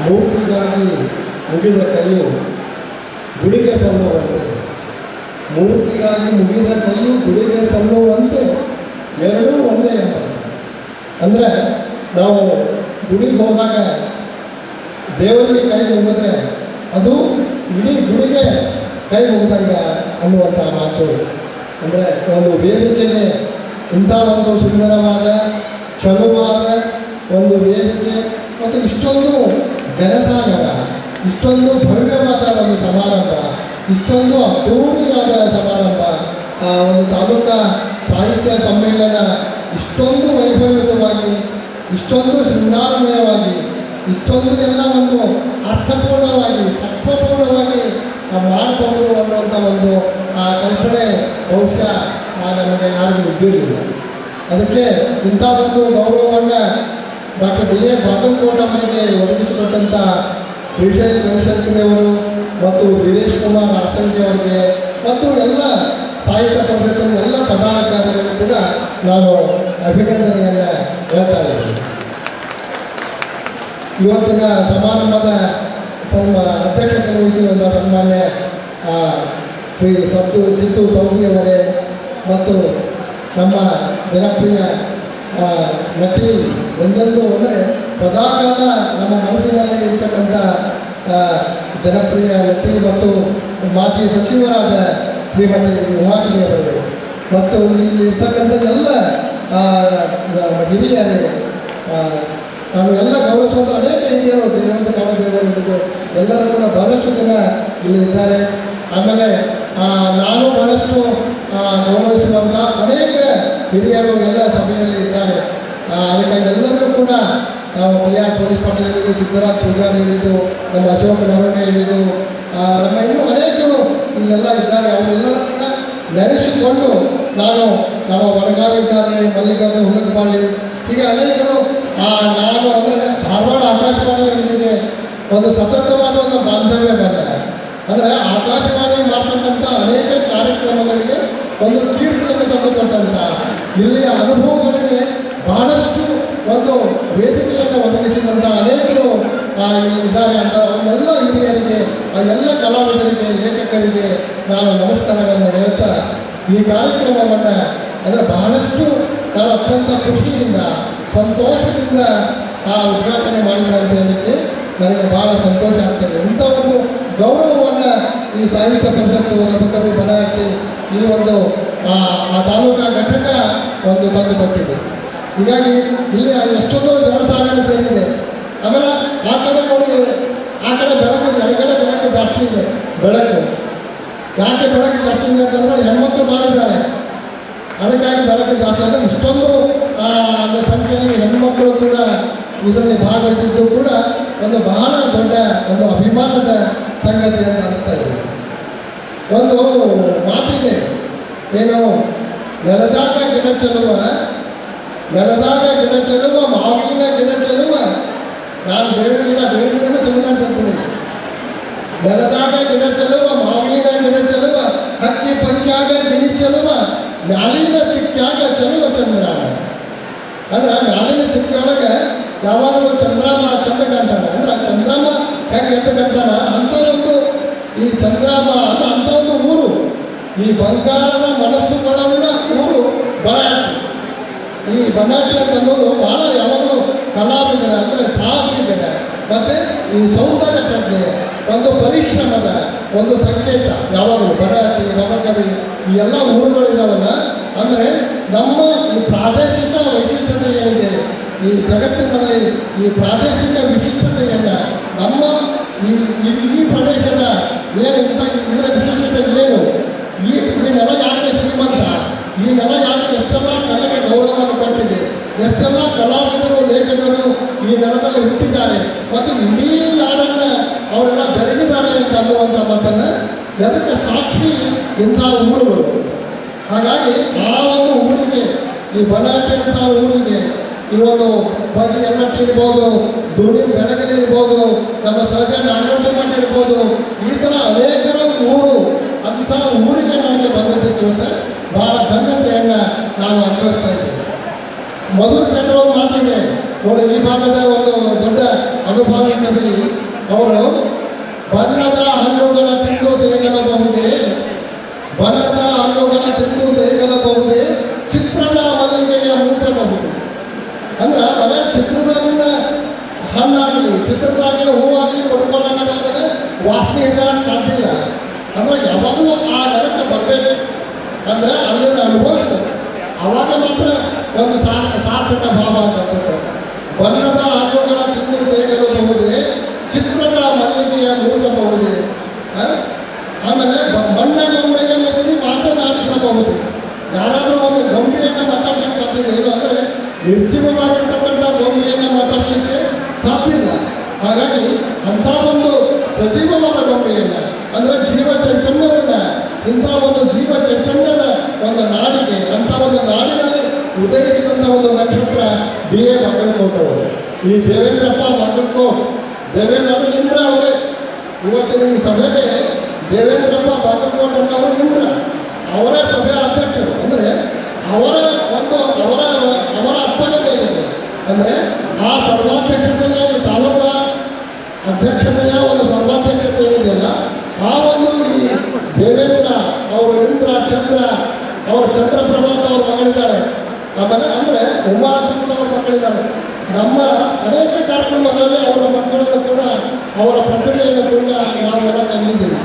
ಮೂರ್ತಿಗಾಗಿ ಮುಗಿದ ಕೈಯು ಗುಡಿಗೆ ಸಲ್ಲುವಂತೆ. ಮೂರ್ತಿಗಾಗಿ ಮುಗಿದ ಕೈಯು ಗುಡಿಗೆ ಸಲ್ಲುವಂತೆ ಎರಡೂ ಒಂದೇ ಅಂದರೆ ನಾವು ಗುಡಿಗೆ ಹೋದಾಗ ದೇವರಿಗೆ ಕೈ ಮುಗಿದ್ರೆ ಅದು ಇಡೀ ಗುಡಿಗೆ ಕೈ ಮುಗಿದಂಗೆ ಅನ್ನುವಂಥ ಮಾತು. ಅಂದರೆ ಒಂದು ವೇದಿಕೆಗೆ ಇಂಥ ಒಂದು ಸುಂದರವಾದ ಚಲುವಾದ ಒಂದು ವೇದಿಕೆ ಮತ್ತು ಇಷ್ಟೊಂದು ಜನಸಾಗರ. ಇಷ್ಟೊಂದು ಭವ್ಯವಾದ ಒಂದು ಸಮಾರಂಭ, ಇಷ್ಟೊಂದು ಅದ್ಧೂರಿಯಾದ ಸಮಾರಂಭ ಒಂದು ತಾಲೂಕಾ ಸಾಹಿತ್ಯ ಸಮ್ಮೇಳನ ಇಷ್ಟೊಂದು ವೈಭವಿತವಾಗಿ ಇಷ್ಟೊಂದು ಶೃಂಗಾರಮಯವಾಗಿ, ಇಷ್ಟೊಂದು ಎಲ್ಲ ಒಂದು ಅರ್ಥಪೂರ್ಣವಾಗಿ, ಸತ್ವಪೂರ್ಣವಾಗಿ ಮಾಡಬಹುದು ಅನ್ನುವಂಥ ಒಂದು ಆ ಕಲ್ಪನೆ ಬಹುಶಃ ನಮಗೆ ಯಾರಿಗೂ ಇದ್ದಿರಲಿಲ್ಲ. ಅದಕ್ಕೆ ಇಂಥ ಒಂದು ಗೌರವವನ್ನು ಡಾಕ್ಟರ್ ಡಿ ಎ ಬಾಗಲಕೋಟ ಅವರಿಗೆ ಒದಗಿಸಿಕೊಟ್ಟಂಥ ಶ್ರೀಶೈಲ ಗಣಶಂಕರಿಯವರು ಮತ್ತು ವೀರೇಶ್ ಕುಮಾರ್ ಅರ್ಸಂಗಿ ಅವರಿಗೆ ಮತ್ತು ಎಲ್ಲ ಸಾಹಿತ್ಯ ಪರಿಷತ್ತಿನ ಎಲ್ಲ ಪದಾಧಿಕಾರಿಗಳು ಕೂಡ ನಾನು ಅಭಿನಂದನೆಯನ್ನು ಹೇಳ್ತಾ ಇದ್ದೀನಿ. ಇವತ್ತಿನ ಸಮಾರಂಭದ ಸನ್ಮ, ಅಧ್ಯಕ್ಷತೆ ವಹಿಸಿರುವಂಥ ಸನ್ಮಾನ್ಯ ಶ್ರೀ ಸತ್ತು ಸಿದ್ದು ಸೌದಿಯವರೇ ಮತ್ತು ನಮ್ಮ ಜನಪ್ರಿಯ ನಟಿ ಒಂದೊಂದು ಅಂದರೆ ಸದಾಕಾಲ ನಮ್ಮ ಮನಸ್ಸಿನಲ್ಲಿ ಇರ್ತಕ್ಕಂಥ ಜನಪ್ರಿಯ ವ್ಯಕ್ತಿ ಮತ್ತು ಮಾಜಿ ಸಚಿವರಾದ ಶ್ರೀಮತಿ ಉಮಾಶ್ರೀಯವರೇ ಮತ್ತು ಇಲ್ಲಿ ಇರ್ತಕ್ಕಂಥ ಎಲ್ಲ ಹಿರಿಯರೇ ನಾನು ಎಲ್ಲ ಗೌರವಿಸುವಂಥ ಅನೇಕ ಹಿರಿಯರು ಜಯವಂತ ಕಾಮದೇವರು ಹಿಡಿದು ಎಲ್ಲರೂ ಕೂಡ ಬಹಳಷ್ಟು ಜನ ಇಲ್ಲಿ ಇದ್ದಾರೆ. ಆಮೇಲೆ ನಾನು ಬಹಳಷ್ಟು ಗೌರವಿಸುವಂಥ ಅನೇಕ ಹಿರಿಯರು ಎಲ್ಲ ಸಭೆಯಲ್ಲಿ ಇದ್ದಾರೆ. ಅದಕ್ಕಾಗಿ ಎಲ್ಲರಿಗೂ ಕೂಡ ನಾವು ಪಿ ಪೊಲೀಸ್ ಪಾಟೀಲ್ ಹೇಳಿದ್ದು, ಸಿದ್ದರಾಜ್ ಪೂಜಾರಿ ಹೇಳಿದ್ದು, ನಮ್ಮ ಅಶೋಕ್ ನರಣ ಹೇಳಿದ್ದು ನಮ್ಮ ಇನ್ನೂ ಅನೇಕರು ಇಲ್ಲೆಲ್ಲ ಇದ್ದಾರೆ. ಅವರೆಲ್ಲರೂ ಕೂಡ ನೆನೆಸಿಕೊಂಡು ನಾನು ನಮ್ಮ ವಡಗಾವಿ ಇದ್ದಾರೆ ಮಲ್ಲಿಕಾರ್ಜುನ ಹುಲಕಪಾಳಿ ಹೀಗೆ ಅನೇಕರು ನಾನು ಅಂದರೆ ಧಾರವಾಡ ಆಕಾಶವಾಣಿಯೊಂದಿಗೆ ಒಂದು ಸತತವಾದ ಒಂದು ಬಾಂಧವ್ಯ ಬಂದ. ಅಂದರೆ ಆಕಾಶವಾಣಿ ಮಾಡ್ತಕ್ಕಂಥ ಅನೇಕ ಕಾರ್ಯಕ್ರಮಗಳಿಗೆ ಒಂದು ಕೀರ್ತಿಯನ್ನು ತಂದುಕೊಟ್ಟಂಥ ಇಲ್ಲಿಯ ಅನುಭವಗಳಿಗೆ ಬಹಳಷ್ಟು ಒಂದು ವೇದಿಕೆಯನ್ನು ಒದಗಿಸಿದಂಥ ಅನೇಕರು ಇದ್ದಾರೆ ಅಂತ ಅವರೆಲ್ಲ ಹಿರಿಯರಿಗೆ, ಆ ಎಲ್ಲ ಕಲಾವಿದರಿಗೆ ಲೇಖಕರಿಗೆ ನಾನು ನಮಸ್ಕಾರಗಳನ್ನು ಹೇಳ್ತಾ, ಈ ಕಾರ್ಯಕ್ರಮವನ್ನು ಅಂದರೆ ಬಹಳಷ್ಟು ನಾನು ಅತ್ಯಂತ ಖುಷಿಯಿಂದ, ಸಂತೋಷದಿಂದ ಆ ಉದ್ಘಾಟನೆ ಮಾಡಿದಂತ ಅಂತ ಹೇಳಲಿಕ್ಕೆ ನನಗೆ ಬಹಳ ಸಂತೋಷ ಆಗ್ತದೆ. ಇಂಥ ಒಂದು ಗೌರವವನ್ನು ಈ ಸಾಹಿತ್ಯ ಪರಿಷತ್ತು ಕವಿ ಈ ಒಂದು, ಆ ಆ ತಾಲೂಕಾ ಘಟಕ ಒಂದು ತಂದು ಕೊಟ್ಟಿದೆ ಹೀಗಾಗಿ ಇಲ್ಲಿ ಎಷ್ಟೊಂದು ಜನಸಾಗರ ಸೇರಿದೆ. ಆಮೇಲೆ ಆ ಕಡೆ ನೋಡಿ, ಆ ಕಡೆ ಬೆಳಕು ಎಡಗಡೆ ಬೆಳಕು ಜಾಸ್ತಿ ಇದೆ. ಬೆಳಕು. ಯಾಕೆ ಬೆಳಕು ಜಾಸ್ತಿ ಇದೆ ಅಂತಂದ್ರೆ ಹೆಣ್ಮಕ್ಳು ಮಾಡಿದ್ದಾರೆ. ಅದಕ್ಕಾಗಿ ಬೆಳಕು ಜಾಸ್ತಿ ಆದರೆ ಇಷ್ಟೊಂದು ಸಂಖ್ಯೆಯಲ್ಲಿ ಹೆಣ್ಮಕ್ಳು ಕೂಡ ಇದರಲ್ಲಿ ಭಾಗವಹಿಸಿದ್ದು ಕೂಡ ಒಂದು ಬಹಳ ದೊಡ್ಡ ಒಂದು ಅಭಿಮಾನದ ಸಂಗತಿ ಅಂತ ಅನಿಸ್ತಾ ಇದೆ. ಒಂದು ಮಾತಿದೆ. ಏನು ನೆಲದಾಗ ಗಿಡ ಚೆಲುವ ನೆಲದಾಗ ಗಿಡ ಚೆಲುವ ಮಾವಿನ ಗಿಡ ಚೆಲುವ ನಾನು ಬೇವಿನ ಗಿಡ ಬೇವಿನ ಗಿಡ ಚೆಲುವ ಅಂತ ಗಿಡ ಚೆಲುವ ಮಾವಿನ ಗಿಡ ಚೆಲುವ ಹಕ್ಕಿ ಪಂಚಾಗ, ಗಿಣಿ ಚೆಲುವ ಮ್ಯಾಲಿನ ಚಿಕ್ಕಾಗ ಚೆಲುವ ಚಂದ್ರ. ಅಂದ್ರೆ ಮ್ಯಾಲಿನ ಚಿಕ್ಕಿಯೊಳಗೆ ಯಾವಾಗಲೂ ಚಂದ್ರಾಮ ಚಂದ ಕಾಣ್ತಾನೆ ಅಂದ್ರೆ ಚಂದ್ರಾಮ ಹೆಂಗೆ ಎದ್ದು ಅಂತ ಒಂದು ಈ ಚಂದ್ರಾಮ ಅಂತ ಒಂದು ಊರು. ಈ ಬಂಗಾರದ ಮನಸ್ಸುಗಳನ್ನ ಊರು ಬರಾಟಿ ಈ ಬನ್ನಾಟಿ ಅಂತ ಅನ್ನೋದು ಭಾಳ ಯಾವಾಗಲೂ ಕಲಾವಿದರ ಅಂದರೆ ಸಾಹಸಿಗರ ಮತ್ತು ಈ ಸೌಂದರ್ಯ ಪ್ರಜ್ಞೆ, ಒಂದು ಪರಿಶ್ರಮದ ಒಂದು ಸಂಕೇತ ಯಾವಾಗಲೂ. ಬಡಾಟಿ ರಮಕವಿ, ಈ ಎಲ್ಲ ಊರುಗಳಿದಾವಲ್ಲ ಅಂದರೆ ನಮ್ಮ ಈ ಪ್ರಾದೇಶಿಕ ವೈಶಿಷ್ಟ್ಯತೆ ಏನಿದೆ, ಈ ಜಗತ್ತಿನಲ್ಲಿ ಈ ಪ್ರಾದೇಶಿಕ ವಿಶಿಷ್ಟತೆಯನ್ನು ನಮ್ಮ ಈ, ಈ- ಪ್ರದೇಶದ ಏನು ಇಂಥ ಇದರ ವಿಶೇಷತೆ ಏನು ಈ ಈ ನೆಲ ಯಾಕೆ ಶ್ರೀಮಂತ ಈ ನೆಲ ಯಾಕೆ ಎಷ್ಟೆಲ್ಲ ಕಲೆಗೆ ಗೌರವವನ್ನು ಕೊಟ್ಟಿದೆ ಎಷ್ಟೆಲ್ಲ ಕಲಾವಿದರು, ಲೇಖಕರು ಈ ನೆಲದಲ್ಲಿ ಹುಟ್ಟಿದ್ದಾರೆ. ಮತ್ತು ಇಡೀ ನಾಡನ್ನು ಅವರೆಲ್ಲ ಬೆಳಗಿದ್ದಾರೆ ಅಂತ ಅನ್ನುವಂಥ ಮಾತನ್ನು ಅದಕ್ಕೆ ಸಾಕ್ಷಿ ಇಂಥ ಊರುಗಳು? ಹಾಗಾಗಿ ಆ ಒಂದು ಊರಿಗೆ, ಈ ಬನಾಟೆ ಅಂತ ಊರಿಗೆ, ಈ ಒಂದು ಬಗೆ ಎಲ್ಲಟ್ಟಿ ಇರ್ಬೋದು ದುಡಿ ಬೆಳಗಲಿ ಇರ್ಬೋದು, ನಮ್ಮ ಸಹಜ ನಾಗರಟ್ಟಿ ಮಠ ಇರ್ಬೋದು, ಈ ಥರ ಅನೇಕರ ಊರು, ಅಂಥ ಊರಿಗೆ ನಮಗೆ ಬಂದದ್ದಕ್ಕೆ ಅಂತ ಬಹಳ ಧನ್ಯತೆಯನ್ನು ನಾನು ಅನುಭವಿಸ್ತಾ ಇದ್ದೇನೆ. ಮಧುರ ಚಂದ್ರ ಒಂದು ಮಾತಿದೆ ನೋಡಿ, ಈ ಭಾಗದ ಒಂದು ದೊಡ್ಡ ಅನುಭವಿ ಕವಿ ಅವರು ಬಣ್ಣದ ಹಣ್ಣುಗಳ ತಿಂದು ದೇಗಲಬಹುದೇ ಬಣ್ಣದ ಹಣ್ಣುಗಳ ತಿಂದು ದೇಗಲಬಹುದೇ ಚಿತ್ರದ ಮಲ್ಲಿಗೆಯ ಮುಗಿಸಬಹುದು ಅಂದ್ರೆ ಅವೇ ಚಿತ್ರದಾಗಿನ ಹಣ್ಣಾಗಲಿ, ಚಿತ್ರದಾಗಿನ ಹೂವಾಗಲಿ ಕೊಡ್ಕೊಳ್ಳೋಕ್ಕಾಗಲ್ಲ ವಾಸನೆ ಇರೋಕ್ಕೆ ಸಾಧ್ಯ ಇಲ್ಲ. ಅಂದ್ರೆ ಯಾವಾಗಲೂ ಆ ನೆಲಕ್ಕೆ ಬರಬೇಕು ಅಂದ್ರೆ ಅಲ್ಲಿನ ಅನುಭವಿಸ್ಬೇಕು ಅವಾಗ ಮಾತ್ರ ಒಂದು ಸಾ ಸಾರ್ಥಕ ಭಾವ ಅಂತ ಅನ್ಸುತ್ತೆ ಬಣ್ಣದ ಹಣ್ಣುಗಳ ತಿಂದು ತೇಗಲಬಹುದೇ ಚಿತ್ರದ ಮಲ್ಲಿಗೆಯ ಮೂಸಬಹುದೇ ಆ? ಆಮೇಲೆ ಬ- ಬಣ್ಣ ಗೊಂಬೆಗೆ ಮೆಚ್ಚಿ ಮಾತನಾಡಿಸಬಹುದು ಯಾರಾದರೂ ಒಂದು ಗೊಂಬೆಯನ್ನು ಮಾತಾಡ್ಲಿಕ್ಕೆ ಸಾಧ್ಯ ಏನು ಅಂದರೆ ನಿರ್ಜೀವವಾಗಿರ್ತಕ್ಕಂಥ ಗೊಂಬೆಯನ್ನು ಮಾತಾಡ್ಲಿಕ್ಕೆ ಸಾಧ್ಯ ಇಲ್ಲ. ಹಾಗಾಗಿ ಅಂಥ ಒಂದು ಸಜೀವವಾದ ಗೊಂಬೆಯನ್ನ ಅಂದರೆ ಜೀವ ಚೈತನ್ಯವನ್ನ, ಇಂಥ ಒಂದು ಜೀವ ಚೈತನ್ಯದ ಒಂದು ನಾಡಿಗೆ, ಅಂಥ ಒಂದು ನಾಡಿನಲ್ಲಿ ಉದಯಿಸಿದಂಥ ಒಂದು ನಕ್ಷತ್ರ ಬಿ ಎ ಬಾಗಲಕೋಟ್ ಅವರು. ಈ ದೇವೇಂದ್ರಪ್ಪ ಬಾಗಲಕೋಟ್ ದೇವೇಂದ್ರ ಇಂದ್ರ ಅವರೇ. ಇವತ್ತಿನ ಈ ಸಭೆಗೆ ದೇವೇಂದ್ರಪ್ಪ ಬಾಗಲಕೋಟ್ ಅವರು ಇಂದ್ರ. ಅವರ ಸಭೆಯ ಅಧ್ಯಕ್ಷರು. ಅಂದರೆ ಅವರ ಒಂದು ಅವರ ಅವರ ಅಪ್ಪಣೆ ಮೇಲಿದೆ ಅಂದರೆ ಆ ಸರ್ವಾಧ್ಯಕ್ಷತೆಯ ತಾಲೂಕು ಅಧ್ಯಕ್ಷತೆಯ ಒಂದು ಸರ್ವಾಧ್ಯಕ್ಷತೆ ಏನಿದೆಯಲ್ಲ, ಆ ಒಂದು ಈ ದೇವೇಂದ್ರ ಅವರು ಇಂದ್ರ, ಚಂದ್ರ, ಅವರು ಚಂದ್ರಪ್ರಭಾತ್ ಅವ್ರ ಮಗಳಿದ್ದಾಳೆ ಆಮೇಲೆ ಅಂದರೆ ಉಮಾ ಅವ್ರ ಮಕ್ಕಳಿದ್ದಾರೆ ನಮ್ಮ ಅನೇಕ ಕಾರ್ಯಕ್ರಮಗಳಲ್ಲಿ ಅವರ ಮಕ್ಕಳನ್ನು ಕೂಡ ಅವರ ಪ್ರತಿಭೆಯನ್ನು ಕೂಡ ನಾವೆಲ್ಲ ಕಂಡಿದ್ದೀವಿ